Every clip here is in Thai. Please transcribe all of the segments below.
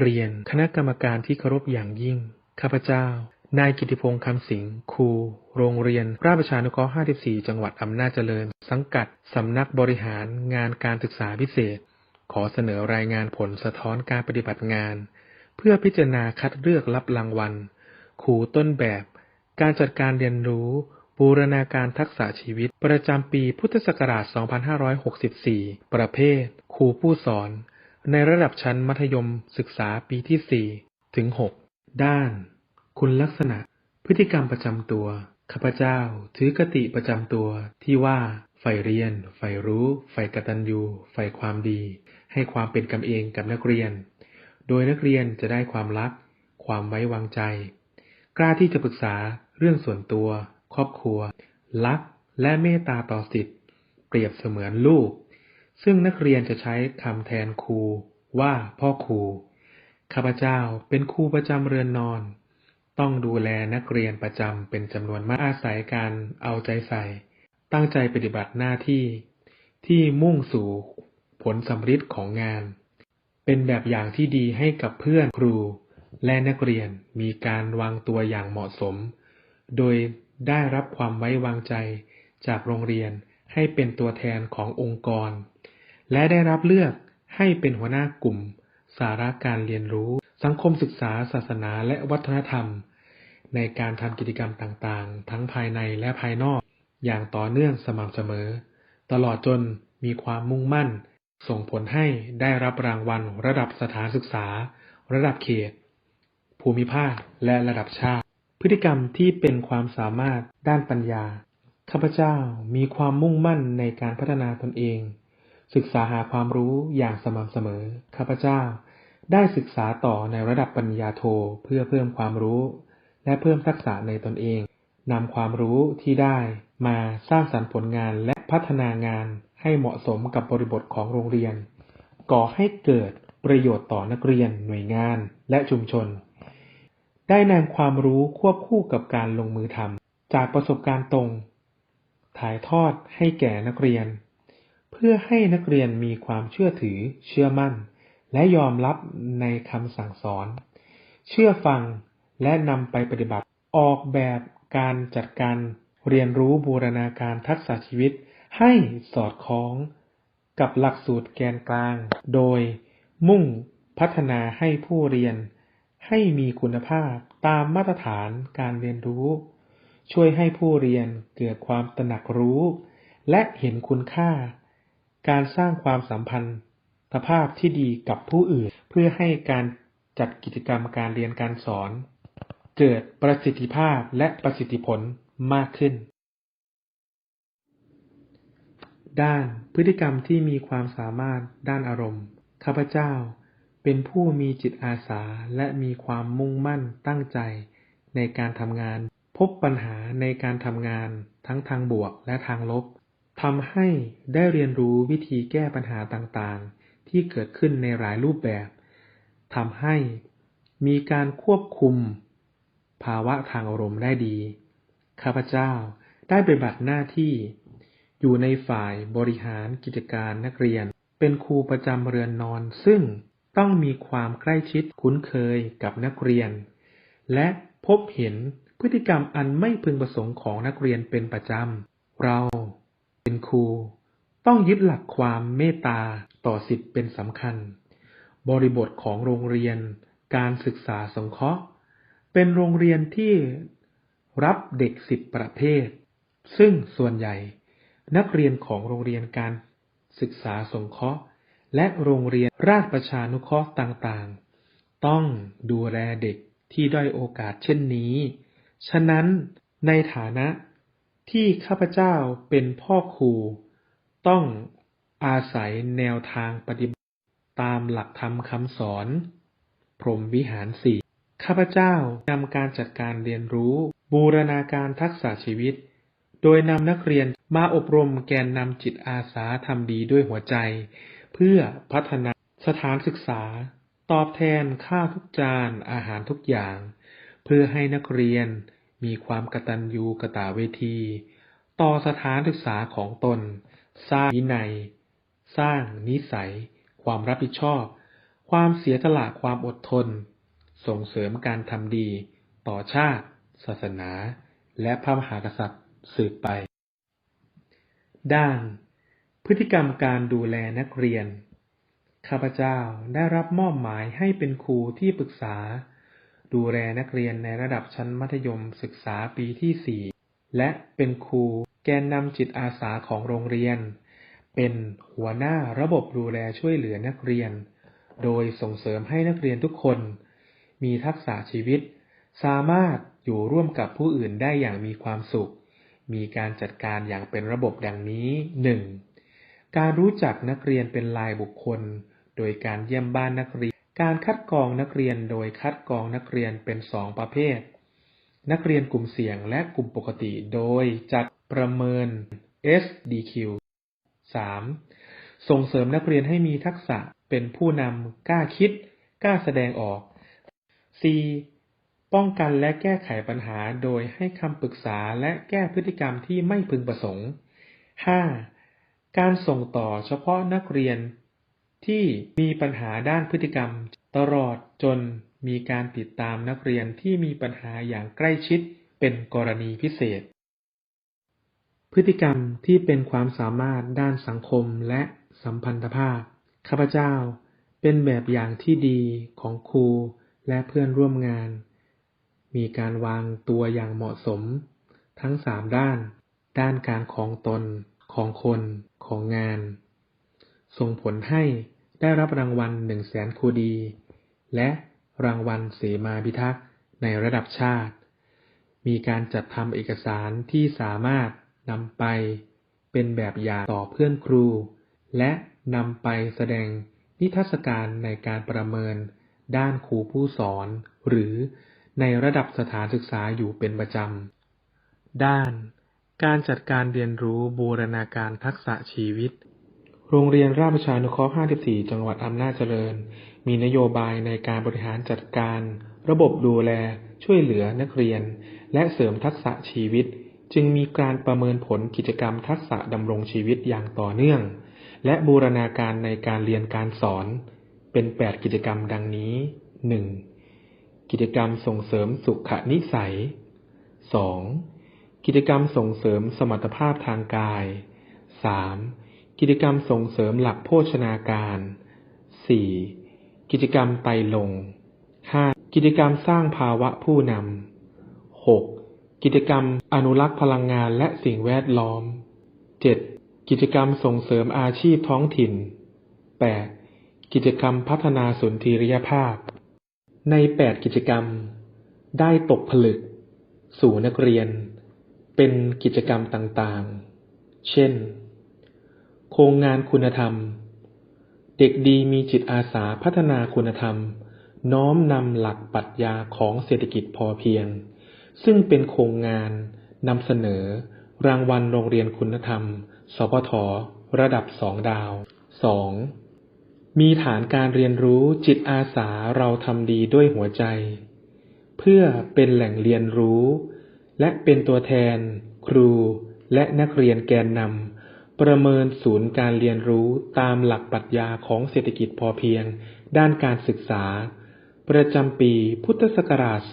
เรียนคณะกรรมการที่เคารพอย่างยิ่ง ข้าพเจ้า นายกิติพงษ์คำสิงห์ครู โรงเรียน ราชประชานุเคราะห์ 54 จังหวัดอำนาจเจริญ สังกัด สำนักบริหารงานการศึกษาพิเศษ ขอเสนอรายงานผลสะท้อนการปฏิบัติงาน เพื่อพิจารณาคัดเลือกรับรางวัลครูต้นแบบ การจัดการเรียนรู้ บูรณาการทักษะชีวิต ประจำปีพุทธศักราช 2564 ประเภท ครูผู้สอน ในระดับชั้นมัธยมศึกษาปีที่ 4 ถึง 6 ด้าน คุณลักษณะ พฤติกรรมประจำตัว ข้าพเจ้า ถือกติประจำตัวที่ว่าใฝ่เรียนใฝ่รู้ใฝ่กตัญญูใฝ่ความดี ให้ความเป็นกันเองกับนักเรียน โดยนักเรียนจะได้ความรัก ความไว้วางใจ กล้าที่จะปรึกษาเรื่องส่วนตัว ครอบครัว รักและเมตตาต่อสิทธิ์ เปรียบเสมือนลูก ซึ่งนักเรียนจะใช้คำแทนครูว่าพ่อครู ข้าพเจ้าเป็นครูประจำเรือนนอน ต้องดูแลนักเรียนประจำเป็นจำนวนมากอาศัยการเอาใจใส่ ตั้งใจปฏิบัติหน้าที่ ที่มุ่งสู่ผลสำฤทธิ์ของงาน เป็นแบบอย่างที่ดีให้กับเพื่อนครู และนักเรียนมีการวางตัวอย่างเหมาะสม โดยได้รับความไว้วางใจจากโรงเรียนให้เป็นตัวแทนขององค์กร และได้รับเลือกให้เป็นหัวหน้ากลุ่ม สาระการเรียนรู้ สังคมศึกษา ศาสนา และวัฒนธรรม ในการทำกิจกรรมต่างๆ ทั้งภายในและภายนอก อย่างต่อเนื่องสม่ำเสมอ ตลอดจนมีความมุ่งมั่น ส่งผลให้ได้รับรางวัลระดับสถานศึกษา ระดับเขต ภูมิภาค และระดับชาติ พฤติกรรมที่เป็นความสามารถด้านปัญญา ข้าพเจ้ามีความมุ่งมั่นในการพัฒนาตนเอง ศึกษาหาความรู้อย่างสม่ำเสมอ ข้าพเจ้า ได้ศึกษาต่อในระดับปริญญาโทเพื่อเพิ่มความรู้ และเพิ่มทักษะในตนเองนำความรู้ที่ได้มาสร้างสรรค์ผลงานและพัฒนางานให้เหมาะสมกับบริบทของโรงเรียน ก่อให้เกิดประโยชน์ต่อนักเรียน หน่วยงาน และชุมชน ได้นำความรู้ควบคู่กับการลงมือทำจากประสบการณ์ตรง ถ่ายทอดให้แก่นักเรียน เพื่อให้นักเรียนมีความเชื่อถือ เชื่อมั่น และยอมรับในคำสั่งสอน เชื่อฟังและนำไปปฏิบัติ ออกแบบการจัดการเรียนรู้บูรณาการทักษะชีวิต ให้สอดคล้อง กับหลักสูตรแกนกลาง โดยมุ่งพัฒนาให้ผู้เรียน ให้มีคุณภาพตามมาตรฐานการเรียนรู้ ช่วยให้ผู้เรียนเกิดความตระหนักรู้ และเห็นคุณค่า การสร้างความสัมพันธภาพที่ดีกับผู้อื่น เพื่อให้การจัดกิจกรรมการเรียนการสอน เกิดประสิทธิภาพและประสิทธิผลมากขึ้น ด้านพฤติกรรมที่มีความสามารถด้านอารมณ์ข้าพเจ้าเป็นผู้มีจิตอาสาและมีความมุ่งมั่นตั้งใจในการทำงาน พบปัญหาในการทำงานทั้งทางบวกและทางลบ ทำให้ได้เรียนรู้วิธีแก้ปัญหาต่างๆ ที่เกิดขึ้นในหลายรูปแบบทำให้มีการควบคุม ภาวะทางอารมณ์ได้ดี ข้าพเจ้าได้ปฏิบัติหน้าที่ อยู่ในฝ่ายบริหารกิจการนักเรียน เป็นครูประจำเรือนนอน ซึ่งต้องมีความใกล้ชิดคุ้นเคยกับนักเรียน และพบเห็นพฤติกรรมอันไม่พึงประสงค์ของนักเรียนเป็นประจำ เรา ครู ต้องยึดหลักความเมตตาต่อสิทธิเป็นสำคัญ บริบทของโรงเรียน การศึกษาสงเคราะห์ เป็นโรงเรียนที่รับเด็กสิบประเภท ซึ่งส่วนใหญ่ นักเรียนของโรงเรียนการศึกษาสงเคราะห์ และโรงเรียนราชประชานุเคราะห์ต่างๆ ต้องดูแลเด็กที่ด้อยโอกาสเช่นนี้ ฉะนั้นในฐานะ ที่ข้าพเจ้าเป็นพ่อครู ต้องอาศัยแนวทางปฏิบัติ ตามหลักธรรมคำสอน พรหมวิหารสี่ข้าพเจ้านำการจัดการเรียนรู้ บูรณาการทักษะชีวิต โดยนำนักเรียนมาอบรมแกนนำจิตอาสาทำดีด้วยหัวใจ เพื่อพัฒนาสถานศึกษา ตอบแทนข้าวทุกจานอาหารทุกอย่าง เพื่อให้นักเรียน มีความกตัญญูกตาเวที ต่อสถานศึกษาของตน สร้างวินัย สร้างนิสัย ความรับผิดชอบ ความเสียสละความอดทน ส่งเสริมการทำดี ต่อชาติ ศาสนา และพระมหากษัตริย์สืบไป ด้าน พฤติกรรมการดูแลนักเรียน ข้าพเจ้าได้รับมอบหมายให้เป็นครูที่ปรึกษา ดูแลนักเรียนในระดับชั้นมัธยมศึกษาปีที่ 4 และเป็นครูแกนนำจิตอาสาของโรงเรียน เป็นหัวหน้าระบบดูแลช่วยเหลือนักเรียน โดยส่งเสริมให้นักเรียนทุกคน มีทักษะชีวิต สามารถอยู่ร่วมกับผู้อื่นได้อย่างมีความสุข มีการจัดการอย่างเป็นระบบดังนี้ 1. การรู้จักนักเรียนเป็นรายบุคคล โดยการเยี่ยมบ้านนักเรียน การคัดกรองนักเรียนโดยคัดกรองนักเรียนเป็นสองประเภท นักเรียนกลุ่มเสี่ยงและกลุ่มปกติ โดยจัดประเมิน SDQ 3. ส่งเสริมนักเรียนให้มีทักษะเป็นผู้นำกล้าคิด กล้าแสดงออก 4. ป้องกันและแก้ไขปัญหาโดยให้คำปรึกษาและแก้พฤติกรรมที่ไม่พึงประสงค์ 5. การส่งต่อเฉพาะนักเรียน ที่มีปัญหาด้านพฤติกรรม ตลอดจนมีการติดตามนักเรียนที่มีปัญหาอย่างใกล้ชิดเป็นกรณีพิเศษ พฤติกรรมที่เป็นความสามารถด้านสังคมและสัมพันธภาพ ข้าพเจ้าเป็นแบบอย่างที่ดีของครูและเพื่อนร่วมงาน มีการวางตัวอย่างเหมาะสม ทั้งสามด้าน ด้านการของตน ของคน ของงาน ส่งผลให้ ได้รับรางวัลหนึ่งแสนคูดี และรางวัลเสมาพิทักษ์ในระดับชาติ มีการจัดทำเอกสารที่สามารถนำไปเป็นแบบอย่างต่อเพื่อนครู และนำไปแสดงนิทรรศการในการประเมินด้านครูผู้สอน หรือในระดับสถานศึกษาอยู่เป็นประจำ ด้าน การจัดการเรียนรู้บูรณาการทักษะชีวิต โรงเรียนราชประชานุเคราะห์ 54 จังหวัดอำนาจเจริญ มีนโยบายในการบริหารจัดการ ระบบดูแล ช่วยเหลือนักเรียน และเสริมทักษะชีวิต จึงมีการประเมินผลกิจกรรมทักษะดำรงชีวิตอย่างต่อเนื่อง และบูรณาการในการเรียนการสอน เป็น 8 กิจกรรมดังนี้ 1. กิจกรรมส่งเสริมสุขนิสัย 2. กิจกรรมส่งเสริมสมรรถภาพทางกาย 3. กิจกรรมส่งเสริมหลักโภชนาการ 4. กิจกรรมไตลง 5. กิจกรรมสร้างภาวะผู้นำ 6. กิจกรรมอนุรักษ์พลังงานและสิ่งแวดล้อม 7. กิจกรรมส่งเสริมอาชีพท้องถิ่น 8. กิจกรรมพัฒนาสุนทรียภาพ ใน 8 กิจกรรม ได้ตกผลึก สู่นักเรียน เป็นกิจกรรมต่างๆ เช่น โครงงานคุณธรรม เด็กดีมีจิตอาสาพัฒนาคุณธรรม น้อมนำหลักปรัชญาของเศรษฐกิจพอเพียง ซึ่งเป็นโครงงานนำเสนอ รางวัลโรงเรียนคุณธรรม สพทระดับสองดาว 2. มีฐานการเรียนรู้จิตอาสาเราทำดีด้วยหัวใจ เพื่อเป็นแหล่งเรียนรู้ และเป็นตัวแทน ครู และนักเรียนแกนนำ ประเมินศูนย์การเรียนรู้ตามหลักปรัชญาของเศรษฐกิจพอเพียง ด้านการศึกษา ประจำปีพุทธศักราช 2563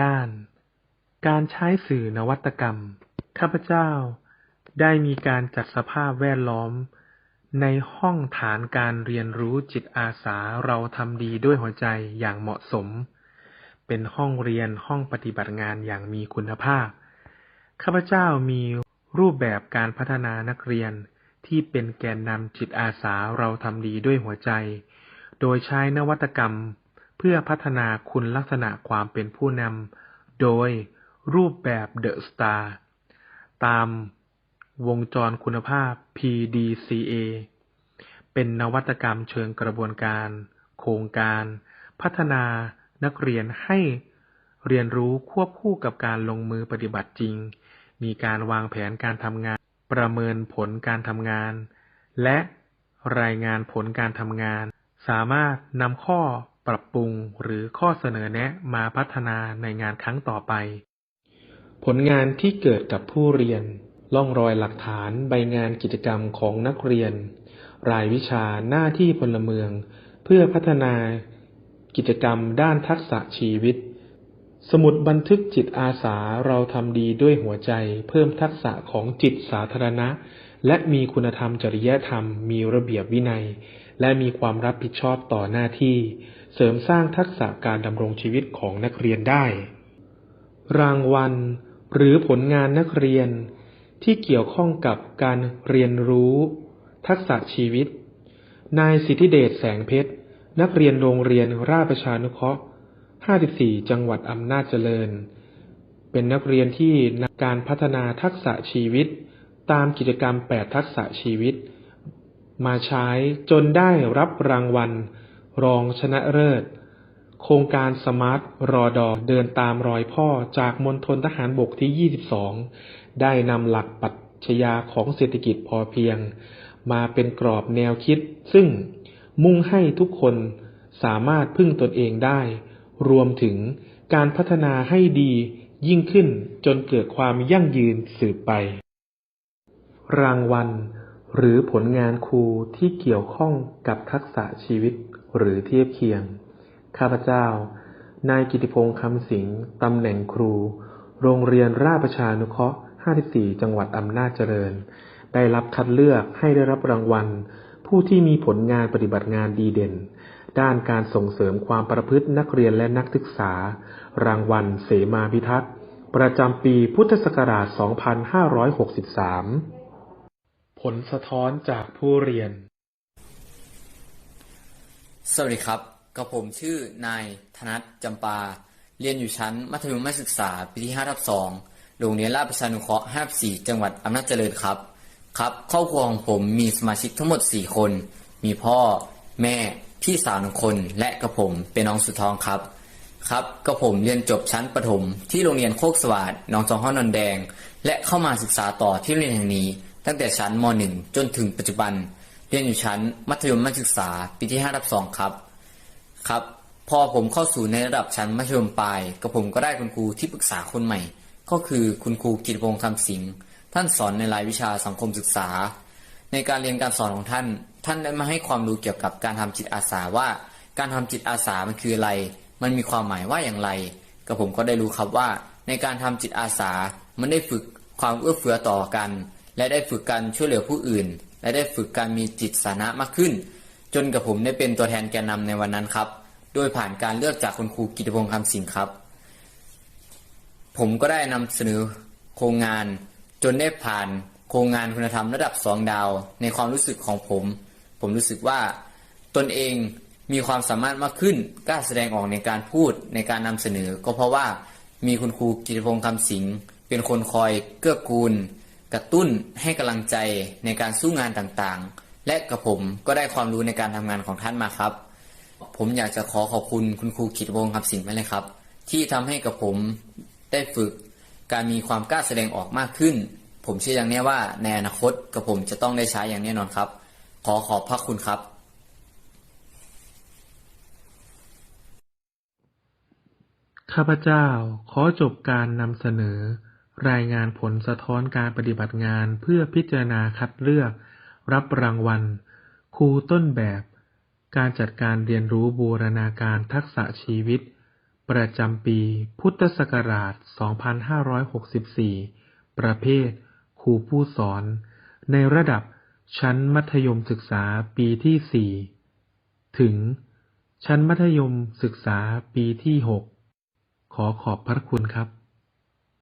ด้าน การใช้สื่อนวัตกรรม ข้าพเจ้า ได้มีการจัดสภาพแวดล้อม ในห้องฐานการเรียนรู้จิตอาสาเราทำดีด้วยหัวใจอย่างเหมาะสม เป็นห้องเรียนห้องปฏิบัติงานอย่างมีคุณภาพ ข้าพเจ้ามีรูปแบบการพัฒนานักเรียนที่เป็นแกนนำจิตอาสาเราทำดีด้วยหัวใจ โดยใช้นวัตกรรม เพื่อพัฒนาคุณลักษณะความเป็นผู้นำ โดยรูปแบบเดอะสตาร์ตามวงจรคุณภาพ PDCA เป็นนวัตกรรมเชิงกระบวนการ โครงการ พัฒนานักเรียนให้เรียนรู้ควบคู่กับการลงมือปฏิบัติจริง มีการวางแผนการทำงาน ประเมินผลการทำงาน และรายงานผลการทำงาน สามารถนำข้อปรับปรุงหรือข้อเสนอแนะมาพัฒนาในงานครั้งต่อไป ผลงานที่เกิดกับผู้เรียน ล่องรอยหลักฐานใบงานกิจกรรมของนักเรียน รายวิชาหน้าที่พลเมือง เพื่อพัฒนากิจกรรมด้านทักษะชีวิต สมุดบันทึกจิตอาสาเราทำดีด้วยหัวใจ เพิ่มทักษะของจิตสาธารณะ และมีคุณธรรมจริยธรรม มีระเบียบวินัย และมีความรับผิดชอบต่อหน้าที่ เสริมสร้างทักษะการดำรงชีวิตของนักเรียนได้ รางวัล หรือผลงานนักเรียน ที่เกี่ยวข้องกับการเรียนรู้ ทักษะชีวิต นายสิทธิเดชแสงเพชร นักเรียนโรงเรียนราชประชานุเคราะห์ 54 จังหวัดอำนาจเจริญ เป็นนักเรียนที่นการพัฒนาทักษะชีวิต ตามกิจกรรม 8 ทักษะชีวิต มาใช้จนได้รับรางวัล รองชนะเลิศ โครงการสมาร์ทรอดอเดินตามรอยพ่อจากมณฑลทหารบกที่ 22 ได้นำหลักปรัชญาของเศรษฐกิจพอเพียง มาเป็นกรอบแนวคิด ซึ่งมุ่งให้ทุกคนสามารถพึ่งตนเองได้ รวมถึงการพัฒนาให้ดียิ่งขึ้นจนเกิดความยั่งยืนสืบไป รางวัล หรือผลงานครูที่เกี่ยวข้องกับทักษะชีวิตหรือเทียบเคียง ข้าพเจ้า นายกิติพงษ์คำสิงห์ตำแหน่งครู โรงเรียนราชประชานุเคราะห์ 54 จังหวัดอำนาจเจริญ ได้รับคัดเลือกให้ได้รับรางวัล ผู้ที่มีผลงานปฏิบัติงานดีเด่น ด้านการส่งเสริมความประพฤตินักเรียนและนักศึกษา รางวัลเสมาพิทักษ์ประจำปีพุทธศักราช 2563 ผลสะท้อนจากผู้เรียน สวัสดีครับ กับผมชื่อนายธนัทจำปา เรียนอยู่ชั้นมัธยมศึกษาปีที่5ทับ2โรงเรียนราชประชานุเคราะห์54 จังหวัดอำนาจเจริญครับ ครับ ครอบครัวของผมมีสมาชิกทั้งหมด 4 คน มีพ่อ แม่ พี่สาวหนึ่งคนและกับผมเป็นน้องสุดท้องครับ ครับกับผมเรียนจบชั้นประถม ที่โรงเรียนโคกสวัสดหนองจองห้อนนนแดง และเข้ามาศึกษาต่อที่โรงเรียนแห่งนี้ ตั้งแต่ชั้นม .1 จนถึงปัจจุบัน เรียนอยู่ชั้นมัธยมศึกษาปีที่5ทับ2ครับครับพอผมเข้าสู่ในระดับชั้นมัธยมปลายกับผมก็ได้คุณครูที่ปรึกษาคนใหม่ ก็คือคุณครูกิตพงษ์คำสิงห์ท่านสอนในรายวิชาสังคมศึกษา ในการเรียนการสอนของท่าน ท่านได้มาให้ความรู้เกี่ยวกับการทำจิตอาสาว่า การทำจิตอาสามันคืออะไร มันมีความหมายว่าอย่างไรกับผมก็ได้รู้ครับว่า ในการทำจิตอาสา มันได้ฝึกความเอื้อเฟื้อต่อกัน และได้ฝึกการช่วยเหลือผู้อื่น และได้ฝึกการมีจิตสานะมากขึ้น จนกับผมได้เป็นตัวแทนแกนนำในวันนั้นครับ โดยผ่านการเลือกจากคุณครูกิตพงษ์คำสิงครับ ผมก็ได้นำเสนอโครงงาน จนได้ผ่านโครงงานคุณธรรมระดับสองดาว ในความรู้สึกของผม ผมรู้สึกว่าตนเองมีความสามารถมากขึ้นกล้าแสดงออกในการพูดในการนำเสนอ ก็เพราะว่ามีคุณครูกิติพงษ์คำสิงเป็นคนคอยเกื้อกูล กระตุ้นให้กำลังใจในการสู้งานต่างๆ และกับผมก็ได้ความรู้ในการทำงานของท่านมาครับ ผมอยากจะขอขอบคุณคุณครูกิติพงษ์คำสิงห์ไปเลยครับ ที่ทำให้กับผมได้ฝึกการมีความกล้าแสดงออกมากขึ้น ผมเชื่ออย่างแน่ว่าในอนาคตกับผมจะต้องได้ใช้อย่างแน่นอนครับ ขอขอบพระคุณครับข้าพเจ้าขอจบการนำเสนอ รายงานผลสะท้อนการปฏิบัติงานเพื่อพิจารณาคัดเลือก รับรางวัล ครูต้นแบบ การจัดการเรียนรู้บูรณาการทักษะชีวิต ประจำปีพุทธศักราช 2564 ประเภท ครูผู้สอน ในระดับ ชั้นมัธยมศึกษาปีที่4ถึง ชั้นมัธยมศึกษาปีที่6ขอขอบพระคุณครับ